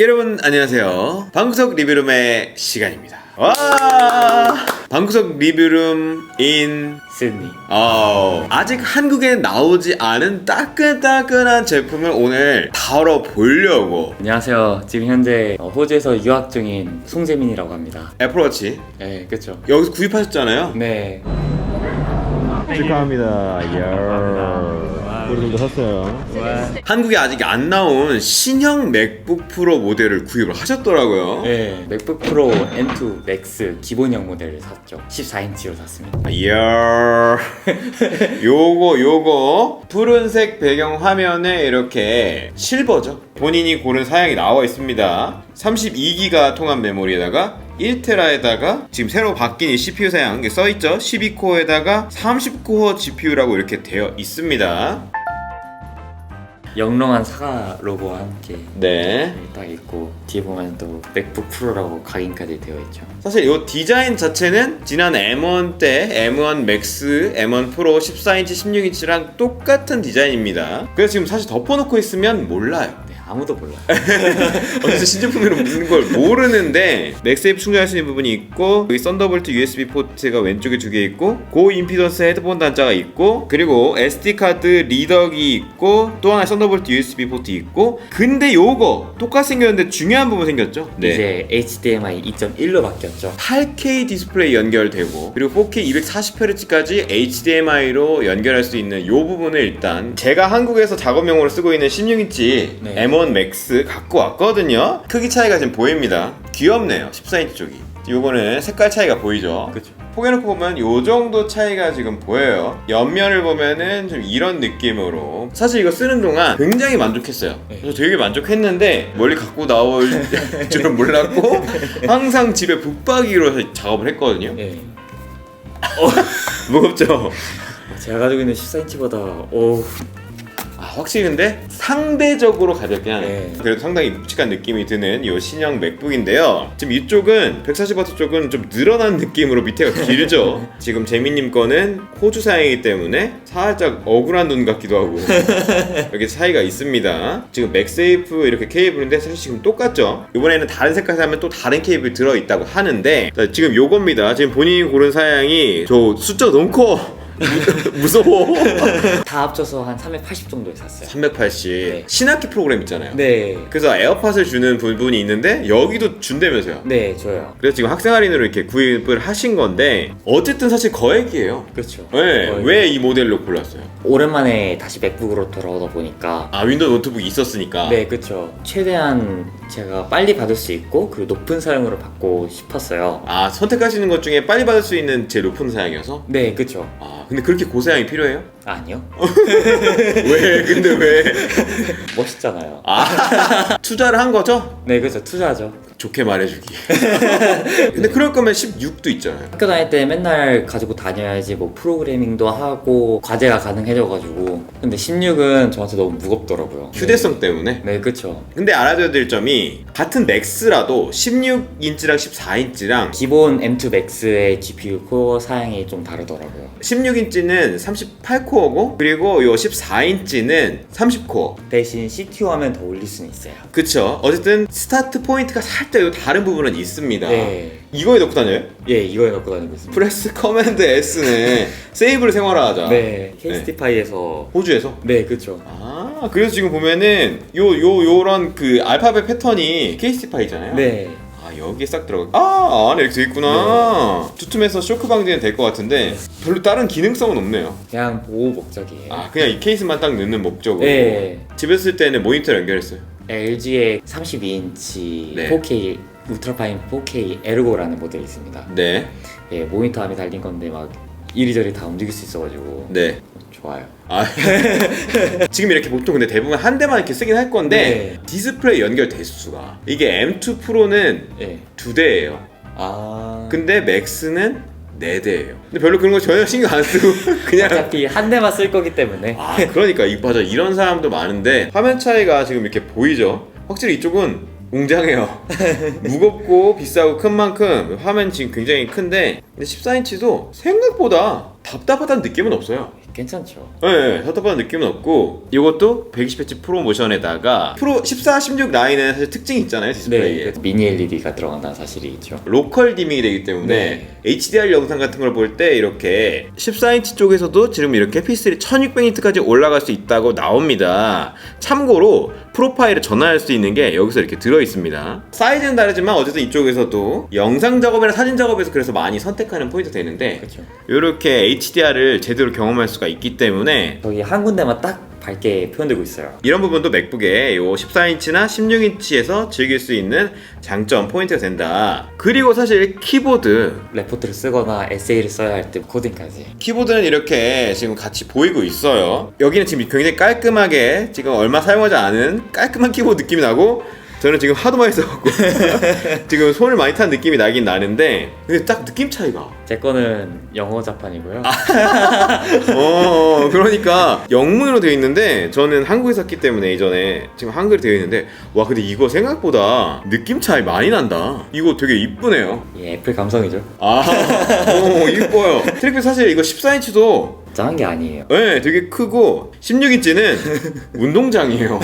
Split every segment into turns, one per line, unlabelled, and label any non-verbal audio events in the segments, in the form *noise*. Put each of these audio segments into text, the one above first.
여러분 안녕하세요. 방구석 리뷰룸의 시간입니다. 와! 방구석 리뷰룸 인
시드니
어, 아직 한국에 나오지 않은 따끈따끈한 제품을 오늘 다뤄보려고
안녕하세요 지금 현재 어, 호주에서 유학 중인 송재민이라고 합니다
애플워치
네 그쵸
여기서 구입하셨잖아요.
네
축하합니다. 이 야. 우리도 샀어요.
한국에 아직 안 나온 신형 맥북 프로 모델을 구입을 하셨더라고요.
네, 맥북 프로 M2 맥스 기본형 모델을 샀죠. 14인치로 샀습니다.
이야. *laughs* 요거 요거. 푸른색 배경 화면에 이렇게 실버죠? 본인이 고른 사양이 나와 있습니다. 32기가 통합 메모리에다가 1테라에다가 지금 새로 바뀐 이 CPU 사양 이게 써있죠? 12코어에다가 30코어 GPU라고 이렇게 되어 있습니다
영롱한 사과 로고와 함께
네
여기 딱 있고 뒤에 보면 또 맥북 프로라고 각인까지 되어 있죠
사실 이 디자인 자체는 지난 M1 때 M1 Max, M1 Pro 14인치, 16인치랑 똑같은 디자인입니다. 그래서 지금 사실 덮어놓고 있으면 몰라요.
네 아무도 몰라요 *laughs*
어디서 신제품으로 묻는 걸 모르는데 맥세이프 충전할 수 있는 부분이 있고 여기 썬더볼트 USB 포트가 왼쪽에 두 개 있고 고임피던스 헤드폰 단자가 있고 그리고 SD 카드 리더기 있고 또 하나 썬더볼트 USB 포트 있고 근데 요거 똑같이 생겼는데 중요한 부분 생겼죠?
이제 HDMI 2.1로 바뀌었죠
8K 디스플레이 연결되고 그리고 4K 240Hz까지 HDMI로 연결할 수 있는 이 부분을 일단 제가 한국에서 작업용으로 쓰고 있는 16인치
네.
M1 Max 갖고 왔거든요. 크기 차이가 지금 보입니다. 귀엽네요. 14인치 쪽이. 요거는 색깔 차이가 보이죠?
그쵸.
포개놓고 보면 요 정도 차이가 지금 보여요. 옆면을 보면은 좀 이런 느낌으로. 사실 이거 쓰는 동안 굉장히 만족했어요.
네.
그래서 되게 만족했는데 멀리 갖고 나올 *laughs* 줄은 몰랐고 항상 집에 붙박이로 작업을 했거든요.
네. *laughs*
무겁죠?
제가 가지고 있는 14인치보다 오
아, 확실히 근데 상대적으로 가볍긴 하네.
네.
그래도 상당히 묵직한 느낌이 드는 이 신형 맥북인데요. 지금 이쪽은 140W 쪽은 좀 늘어난 느낌으로 밑에가 길죠? *laughs* 지금 재민님 거는 호주 사양이기 때문에 살짝 억울한 눈 같기도 하고 *laughs* 여기 차이가 있습니다. 지금 맥세이프 이렇게 케이블인데 사실 지금 똑같죠? 이번에는 다른 색깔 사면 또 다른 케이블 들어있다고 하는데 자, 지금 요겁니다. 지금 본인이 고른 사양이 저 숫자 너무 커 무- *laughs* 무서워 *laughs*
다 합쳐서 한 380 정도에 샀어요
380
네.
신학기 프로그램 있잖아요.
네
그래서 에어팟을 주는 부분이 있는데 여기도 준다면서요.
네, 줘요.
그래서 지금 학생 할인으로 이렇게 구입을 하신 건데 어쨌든 사실 거액이에요.
그렇죠.
네,
거의
왜 이 모델로 골랐어요?
오랜만에 다시 맥북으로 돌아오다 보니까
아 윈도우 노트북이 있었으니까.
네, 그렇죠. 최대한 제가 빨리 받을 수 있고 그리고 높은 사용으로 받고 싶었어요.
아 선택하시는 것 중에 빨리 받을 수 있는 제일 높은 사양이어서.
네, 그렇죠.
아 근데 그렇게 고사양이 필요해요?
아니요. *laughs*
왜? 근데 왜? *laughs*
멋있잖아요.
아 *laughs* 투자를 한 거죠?
네, 그렇죠. 투자죠.
좋게 말해주기. *laughs* 근데 그럴 거면 16도 있잖아요.
학교 다닐 때 맨날 가지고 다녀야지 뭐 프로그래밍도 하고 과제가 가능해져가지고 근데 16은 저한테 너무 무겁더라고요.
휴대성 때문에.
네, 그렇죠.
근데 알아둬야 될 점이 같은 맥스라도 16인치랑 14인치랑
기본 M2 Max의 GPU 코어 사양이 좀 다르더라고요.
16인치는 38코어고 그리고 요 14인치는 30코어
대신 CPU 하면 더 올릴 수는 있어요.
그쵸 어쨌든 스타트 포인트가 살짝 요 다른 부분은 있습니다.
네.
이거에 넣고 다녀요?
예, 이거에 넣고 다니고 있습니다.
프레스 커맨드 S는 *laughs* 세이브를 생활화하자.
네, KST파이에서.
호주에서?
네, 그렇죠.
아 그래서 지금 보면은 요 요 요 런 그 알파벳 패턴이 KST5잖아요.
네,
아 여기에 싹 들어가. 아 안에 이렇게 돼 있구나. 두툼해서 쇼크 방지는 될 것 같은데 별로 다른 기능성은 없네요.
그냥 보호 목적이에요.
아 그냥 이 케이스만 딱 넣는 목적으로.
네,
집에 쓸 때는 모니터 연결했어요
LG의 32인치
네.
4K 울트라파인 4K 에르고라는 모델이 있습니다.
네
예, 모니터 안에 달린 건데 막 이리저리 다 움직일 수 있어가지고
네.
좋아요.
아 *laughs* 지금 이렇게 보통 근데 대부분 한 대만 이렇게 쓰긴 할 건데
네.
디스플레이 연결 대수가 이게 M2 프로는
예,
두 대예요.
아
근데 맥스는 네 대예요. 근데 별로 그런 거 전혀 신경 안 쓰고 *laughs* 그냥
어차피 한 대만 쓸 거기 때문에.
아 그러니까. 이 맞아. 이런 사람도 많은데 화면 차이가 지금 이렇게 보이죠? 확실히 이쪽은 웅장해요. *laughs* 무겁고 비싸고 큰 만큼 화면 지금 굉장히 큰데 근데 14인치도 생각보다 답답하다는 느낌은 없어요
괜찮죠.
네, 섭섭한 느낌은 없고 이것도 120Hz 프로 모션에다가 프로 14, 16 라인은 사실 특징이 있잖아요 디스플레이에
네, 미니 LED가 들어간다는 사실이 있죠.
로컬 디밍이 되기 때문에
네.
HDR 영상 같은 걸 볼 때 이렇게 14인치 쪽에서도 지금 이렇게 P3 1600니트까지 올라갈 수 있다고 나옵니다. 참고로 프로파일을 전환할 수 있는 게 여기서 이렇게 들어 있습니다. 사이즈는 다르지만 어쨌든 이쪽에서도 영상 작업이나 사진 작업에서 그래서 많이 선택하는 포인트 되는데
그렇죠.
이렇게 HDR을 제대로 경험할 수가 있기 때문에
저기 한 군데만 딱 밝게 표현되고 있어요.
이런 부분도 맥북의 요 14인치나 16인치에서 즐길 수 있는 장점 포인트가 된다. 그리고 사실 키보드
레포트를 쓰거나 에세이를 써야 할 때 코딩까지.
키보드는 이렇게 지금 같이 보이고 있어요. 여기는 지금 굉장히 깔끔하게 지금 얼마 사용하지 않은 깔끔한 키보드 느낌이 나고 저는 지금 하도 많이 써갖고 지금 손을 많이 탄 느낌이 나긴 나는데 근데 딱 느낌 차이가
제 거는 영어 자판이고요. *laughs*
어 그러니까 영문으로 되어 있는데 저는 한국에 샀기 때문에 이전에 지금 한글이 되어 있는데 와 근데 이거 생각보다 느낌 차이 많이 난다 이거 되게 이쁘네요
예, 애플 감성이죠.
아 오, 이뻐요 트랙패드 사실 이거 14인치도
짠게 아니에요.
네, 되게 크고 16인치는 *laughs* 운동장이에요.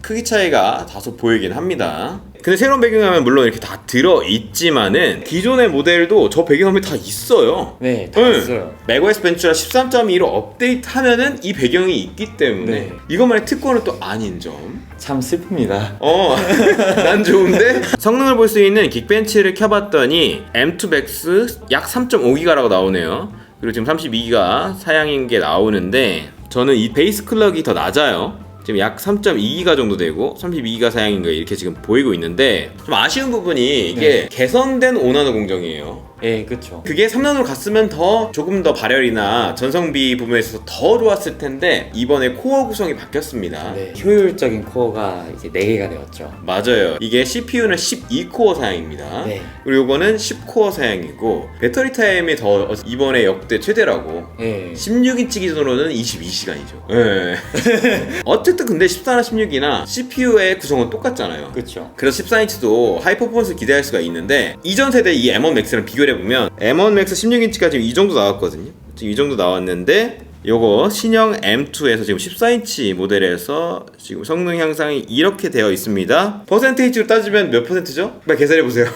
크기 차이가 다소 보이긴 합니다. 근데 새로운 배경화면 물론 이렇게 다 들어 있지만은 기존의 모델도 저 배경화면 다 있어요.
네, 다
네.
있어요.
맥OS 벤츄라 13.2로 업데이트하면은 이 배경이 있기 때문에
네.
이것만의 특권은 또 아닌 점.
참 슬픕니다.
어, *laughs* 난 좋은데? 성능을 볼 수 있는 긱벤치를 켜봤더니 M2 Max 약 3.5기가라고 나오네요. 그리고 지금 32기가 사양인 게 나오는데 저는 이 베이스 클럭이 더 낮아요. 지금 약 3.2기가 정도 되고 32기가 사양인 거 이렇게 지금 보이고 있는데 좀 아쉬운 부분이 이게 개선된 5나노 공정이에요.
예, 그쵸.
그게 3나노로 갔으면 더 조금 더 발열이나 전성비 부분에서 더 좋았을 텐데 이번에 코어 구성이 바뀌었습니다.
네, 효율적인 코어가 이제 4개가 되었죠.
맞아요. 이게 CPU는 12코어 사양입니다.
네.
그리고 이거는 10코어 사양이고 배터리 타임이 더 이번에 역대 최대라고.
예.
16인치 기준으로는 22시간이죠. 예. *laughs* 어쨌든 근데 14나 16이나 CPU의 구성은 똑같잖아요.
그쵸.
그래서 14인치도 하이 퍼포먼스 기대할 수가 있는데 이전 세대 이 M1 Max랑 비교 를 해보면 M1 Max 16인치가 지금 이 정도 나왔거든요. 지금 이 정도 나왔는데 요거 신형 M2에서 지금 14인치 모델에서 지금 성능 향상이 이렇게 되어 있습니다. 퍼센테이지로 따지면 몇 퍼센트죠? 빨리 계산해 보세요.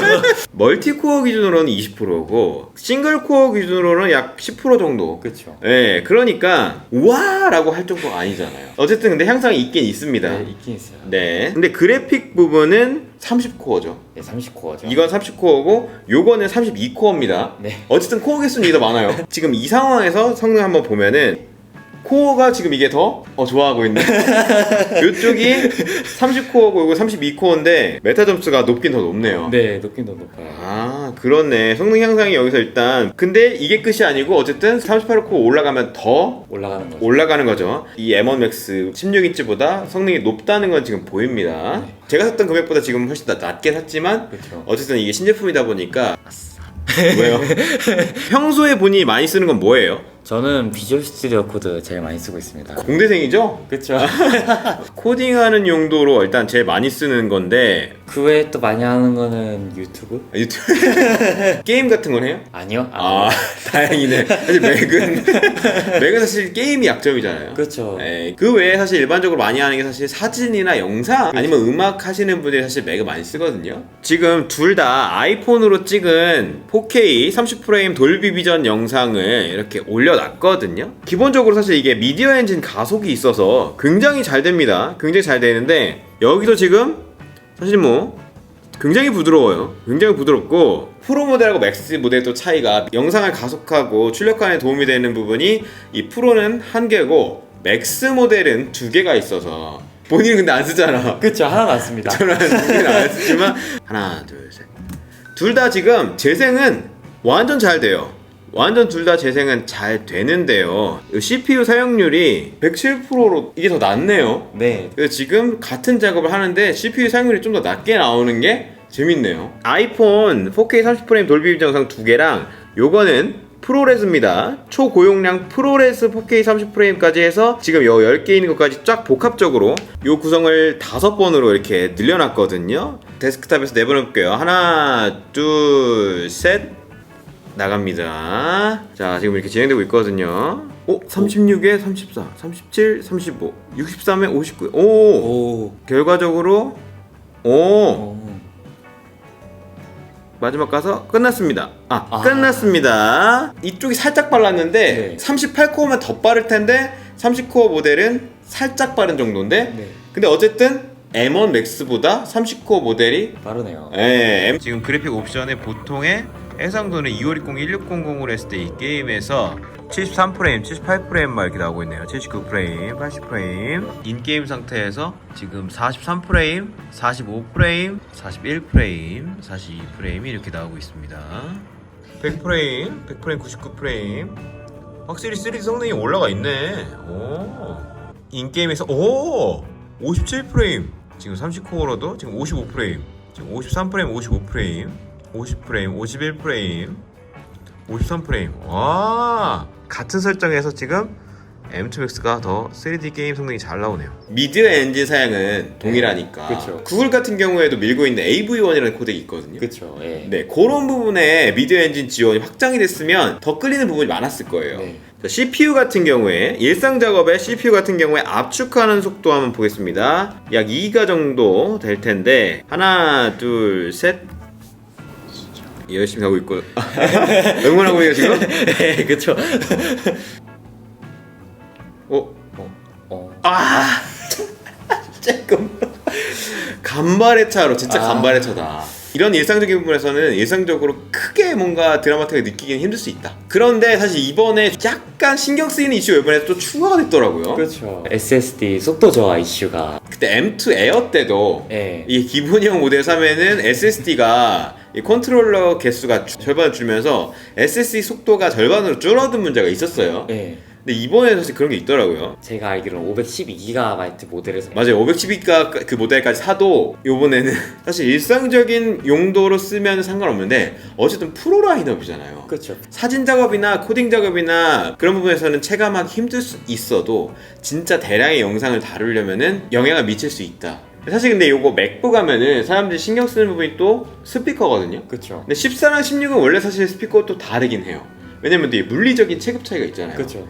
*laughs* 멀티코어 기준으로는 20%고 싱글 코어 기준으로는 약 10% 정도.
그쵸.
예, 그러니까 우와라고 할 정도가 아니잖아요. 어쨌든 근데 향상이 있긴 있습니다.
네, 있긴 있어요.
네. 근데 그래픽 부분은 30코어죠.
네, 30코어죠.
이건 30코어고 요거는 32코어입니다.
네.
어쨌든 코어 개수는 이더 많아요. 지금 이 상황에서 성능 한번 보면은 코어가 지금 이게 더 어, 좋아하고 있네. *laughs* 이쪽이 30코어고 이거 32코어인데 메타 점수가 높긴 더 높네요.
네, 높긴 더 높아요.
아 그렇네 성능 향상이 여기서 일단 근데 이게 끝이 아니고 어쨌든 38코어 올라가면 더
올라가는 거죠.
올라가는 거죠. 이 M1 Max 16인치보다 성능이 높다는 건 지금 보입니다. 제가 샀던 금액보다 지금 훨씬 더 낮게 샀지만
그쵸.
어쨌든 이게 신제품이다 보니까 왜요? *laughs* 평소에 본인이 많이 쓰는 건 뭐예요?
저는 비주얼 스튜디오 코드 제일 많이 쓰고 있습니다.
공대생이죠?
그쵸. *laughs*
코딩하는 용도로 일단 제일 많이 쓰는 건데
그 외에 또 많이 하는 거는 유튜브?
유튜브 *laughs* 게임 같은 건 해요?
아니요.
아 *laughs* 다행이네. 사실 맥은 맥은 사실 게임이 약점이잖아요.
그렇죠.
예, 그 외에 사실 일반적으로 많이 하는 게 사실 사진이나 영상 아니면 음악 하시는 분들이 사실 맥을 많이 쓰거든요. 지금 둘 다 아이폰으로 찍은 4K 30프레임 돌비 비전 영상을 이렇게 올려 놨거든요. 기본적으로 사실 이게 미디어 엔진 가속이 있어서 굉장히 잘 됩니다. 굉장히 잘 되는데 여기도 지금 사실 뭐 굉장히 부드러워요. 굉장히 부드럽고 프로 모델하고 맥스 모델 또 차이가 영상을 가속하고 출력하는 도움이 되는 부분이 이 프로는 한 개고 맥스 모델은 두 개가 있어서 본인은 근데 안 쓰잖아.
그쵸. 하나 맞습니다.
저는 본인은 안 *laughs* 쓰지만 하나 둘 셋. 둘 다 지금 재생은 완전 잘 돼요. 완전 둘 다 재생은 잘 되는데요. 이 CPU 사용률이 107%로 이게 더 낫네요.
네.
그래서 지금 같은 작업을 하는데 CPU 사용률이 좀 더 낮게 나오는 게 재밌네요. 아이폰 4K 30프레임 돌비 비전 영상 두 개랑 요거는 프로레스입니다. 초고용량 프로레스 4K 30프레임까지 해서 지금 요 10개 있는 것까지 쫙 복합적으로 요 구성을 다섯 번으로 이렇게 늘려놨거든요. 데스크탑에서 내보내볼게요. 하나, 둘, 셋. 나갑니다. 자, 지금 이렇게 진행되고 있거든요. 오, 36에 34, 37, 35, 63에 59. 오,
오.
결과적으로 오,
오.
마지막 가서 끝났습니다. 아,
아.
끝났습니다. 이쪽이 살짝 빨랐는데
네.
38코어면 더 빠를 텐데 30코어 모델은 살짝 빠른 정도인데
네.
근데 어쨌든 M1 맥스보다 30코어 모델이
빠르네요.
예, M- 지금 그래픽 옵션의 보통의 해상도는 2510, 1600으로 했을 때 이 게임에서 73프레임, 78프레임 막 이렇게 나오고 있네요. 79프레임, 80프레임. 인게임 상태에서 지금 43프레임, 45프레임, 41프레임, 42프레임이 이렇게 나오고 있습니다. 100프레임, 100프레임, 99프레임. 확실히 3D 성능이 올라가 있네. 오. 인게임에서 오! 57프레임. 지금 30코어로도 지금 55프레임. 지금 53프레임, 55프레임. 50프레임, 51프레임. 53프레임. 와! 같은 설정에서 지금 M2max가 더 3D 게임 성능이 잘 나오네요. 미드 엔진 사양은 동일하니까.
그쵸.
구글 같은 경우에도 밀고 있는 AV1이라는 코덱이 있거든요.
그렇죠. 예.
네, 그런 부분에 미드 엔진 지원이 확장이 됐으면 더 끌리는 부분이 많았을 거예요.
네.
자, CPU 같은 경우에 일상 작업에 CPU 같은 경우에 압축하는 속도 한번 보겠습니다. 약 2가 정도 될 텐데 하나, 둘, 셋. 열심히 하고 있고 *laughs* 응원하고 있네요 지금. *laughs*
네, 그렇죠.
어,
어.
아, *laughs* 조금 간발의 차로 진짜
아.
간발의 차다. 이런 일상적인 부분에서는 일상적으로 크게 뭔가 드라마틱하게 느끼기는 힘들 수 있다. 그런데 사실 이번에 약간 신경 쓰이는 이슈가 이번에 또 추가가 됐더라고요.
그렇죠. SSD 속도 저하 이슈가
그때 M2 에어 때도
예.
이 기본형 모델 3에는 SSD가 이 컨트롤러 개수가 주- 절반을 줄면서 SSD 속도가 절반으로 줄어든 문제가 있었어요.
예.
근데 이번에 사실 그런 게 있더라고요.
제가 알기로는 512GB 모델에서
맞아요. 512가 그 모델까지 사도 요번에는 *laughs* 사실 일상적인 용도로 쓰면 상관없는데 어쨌든 프로 라인업이잖아요.
그렇죠.
사진 작업이나 코딩 작업이나 그런 부분에서는 체감하기 힘들 수 있어도 진짜 대량의 영상을 다루려면은 영향을 미칠 수 있다. 사실 근데 요거 맥북 하면은 사람들이 신경 쓰는 부분이 또 스피커거든요.
그렇죠.
근데 14랑 16은 원래 사실 스피커가 또 다르긴 해요. 왜냐면 또이 물리적인 체급 차이가 있잖아요.
그렇죠.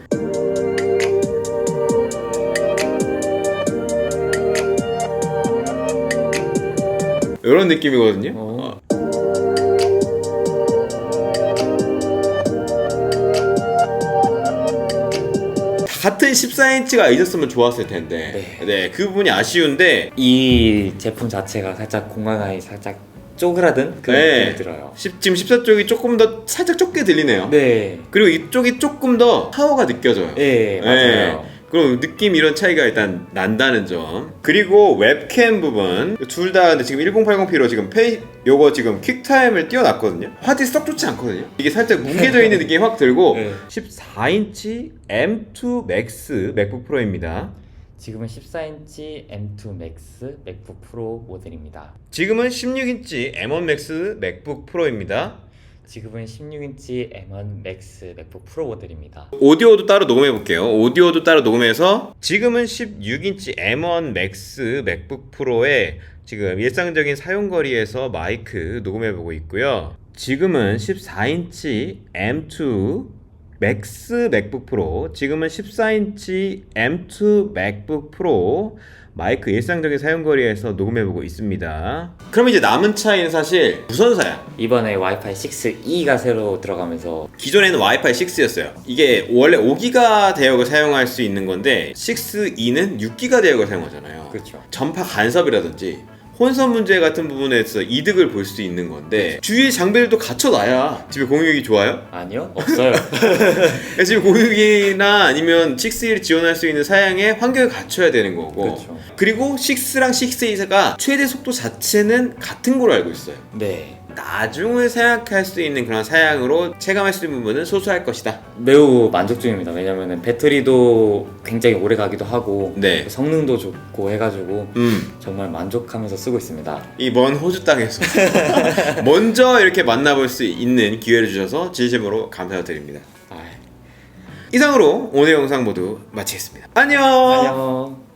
이런 느낌이거든요. 같은 14인치가 있었으면 좋았을 텐데. 네. 그 부분이 아쉬운데
이 제품 자체가 살짝 공간감이 살짝 쪼그라든 그런
네.
느낌이 들어요.
10, 지금 14쪽이 조금 더 살짝 좁게 들리네요.
네.
그리고 이쪽이 조금 더 파워가 느껴져요.
네, 맞아요.
그럼 느낌 이런 차이가 일단 난다는 점. 그리고 웹캠 부분 둘 다 근데 지금 1080p로 지금 페이 요거 지금 퀵타임을 띄워놨거든요. 화질이 썩 좋지 않거든요. 이게 살짝 뭉개져 있는 느낌이 확 들고 *laughs*
네.
14인치 M2 Max 맥북 프로입니다.
지금은 14인치 M2 Max 맥북 프로 모델입니다.
지금은 16인치 M1 Max 맥북 프로입니다.
지금은 16인치 M1 Max 맥북 프로 모델입니다.
오디오도 따로 녹음해 볼게요. 오디오도 따로 녹음해서 지금은 16인치 M1 Max 맥북 프로에 지금 일상적인 사용거리에서 마이크 녹음해 보고 있고요. 지금은 14인치 M2 맥스 맥북 프로, 지금은 14인치 M2 맥북 프로 마이크 일상적인 사용거리에서 녹음해 보고 있습니다. 그럼 이제 남은 차이는 사실 무선사야.
이번에 와이파이 6E가 새로 들어가면서
기존에는 와이파이 6였어요. 이게 원래 5기가 대역을 사용할 수 있는 건데 6E는 6기가 대역을 사용하잖아요.
그렇죠.
전파 간섭이라든지 혼선 문제 같은 부분에서 이득을 볼 수 있는 건데 주위에 장비들도 갖춰놔야 집에 공유기 좋아요?
아니요 없어요. *laughs*
지금 공유기나 아니면 6E를 지원할 수 있는 사양의 환경을 갖춰야 되는 거고
그렇죠.
그리고 6랑 6E가 최대 속도 자체는 같은 걸로 알고 있어요.
네.
나중을 생각할 수 있는 그런 사양으로 체감할 수 있는 부분은 소소할 것이다.
매우 만족 중입니다. 왜냐면은 배터리도 굉장히 오래 가기도 하고
네.
성능도 좋고 해가지고
음.
정말 만족하면서 쓰고 있습니다.
이 먼 호주 땅에서 *laughs* 먼저 이렇게 만나볼 수 있는 기회를 주셔서 진심으로 감사드립니다.
아,
이상으로 오늘 영상 모두 마치겠습니다. 안녕.
안녕.